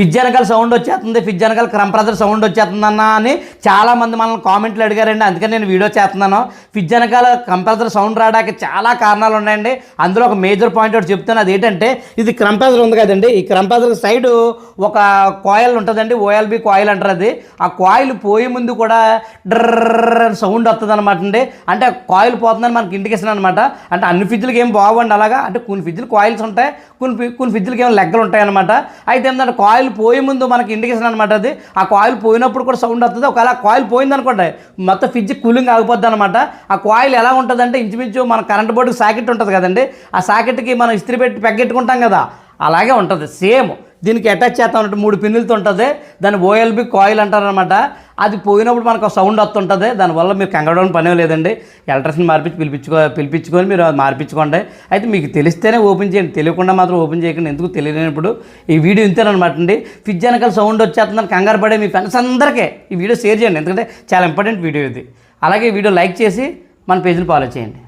ఫిజ్జనకల్ వెనకాల సౌండ్ వచ్చేస్తుంది ఫిజ్జనకల్ వెనకాల క్రంప్రెసర్ సౌండ్ వచ్చేస్తుందన్నా అని చాలామంది మనల్ని కామెంట్లు అడిగారండి. అందుకని నేను వీడియో చేస్తున్నాను. ఫ్రిడ్జ్ వెనకాల కంప్రెసర్ సౌండ్ రావడానికి చాలా కారణాలు ఉన్నాయండి. అందులో ఒక మేజర్ పాయింట్ ఒకటి చెప్తాను ఏంటంటే ఇది క్రంప్రెసర్ ఉంది కదండి. ఈ క్రంప్రెసర్ సైడ్ ఒక కాయిల్ ఉంటుందండి. ఓఎల్బి కాయిల్ అంటారు అది. ఆ కాయిల్ పోయే ముందు కూడా డ్రర్ సౌండ్ వస్తుంది అనమాట అండి. అంటే కాయిల్ పోతుందని మనకి ఇండికేషన్ అనమాట అంటే అన్ని ఫ్రిడ్జ్లకి ఏం బాగుండి అలాగా. అంటే కొన్ని ఫ్రిడ్జ్లు కాయిల్స్ ఉంటాయి. కొన్ని కొన్ని ఫ్రిడ్జ్లకి ఏమో లెగ్గలు ఉంటాయి అనమాట అయితే ఏంటంటే కాయిల్ పోయే ముందు మనకి ఇండికేషన్ అనమాట అది. ఆ కాయిల్ పోయినప్పుడు కూడా సౌండ్ వస్తుంది ఒకవేళ కాయిల్ పోయింది అనుకోండి మొత్తం ఫ్రిడ్జ్ కూలింగ్ ఆగిపోద్ది అనమాట ఆ కాయిల్ ఎలా ఉంటుందంటే ఇంచుమించు మన కరెంట్ బోర్డుకి సాకెట్ ఉంటుంది కదండి. ఆ సాకెట్కి మనం ఇస్త్రీ పెట్టి పెగ్గెట్టుకుంటాం కదా అలాగే ఉంటుంది. సేమ్ దీనికి అటాచ్ చేస్తా ఉన్నట్టు మూడు పిన్నులతో ఉంటుంది. దాన్ని ఓఎల్బి కాయిల్ అంటారనమాట అది పోయినప్పుడు మనకు సౌండ్ వస్తుంటుంది. దానివల్ల మీరు కంగడవడం పనే లేదండి. ఎలక్ట్రిషన్ మార్పించి పిలిపించుకో పిలిపించుకొని మీరు అది మార్పించుకోండి. అయితే మీకు తెలిస్తేనే ఓపెన్ చేయండి. తెలియకుండా మాత్రం ఓపెన్ చేయకండి. ఎందుకు తెలియనప్పుడు ఈ వీడియో ఇంతేనమాట అండి. ఫ్రిడ్జ్ వెనకాల సౌండ్ వచ్చేస్తుందని కంగారు పడే మీ ఫ్రెండ్స్ అందరికీ ఈ వీడియో షేర్ చేయండి. ఎందుకంటే చాలా ఇంపార్టెంట్ వీడియో ఇది. అలాగే వీడియో లైక్ చేసి మన పేజ్ని ఫాలో చేయండి.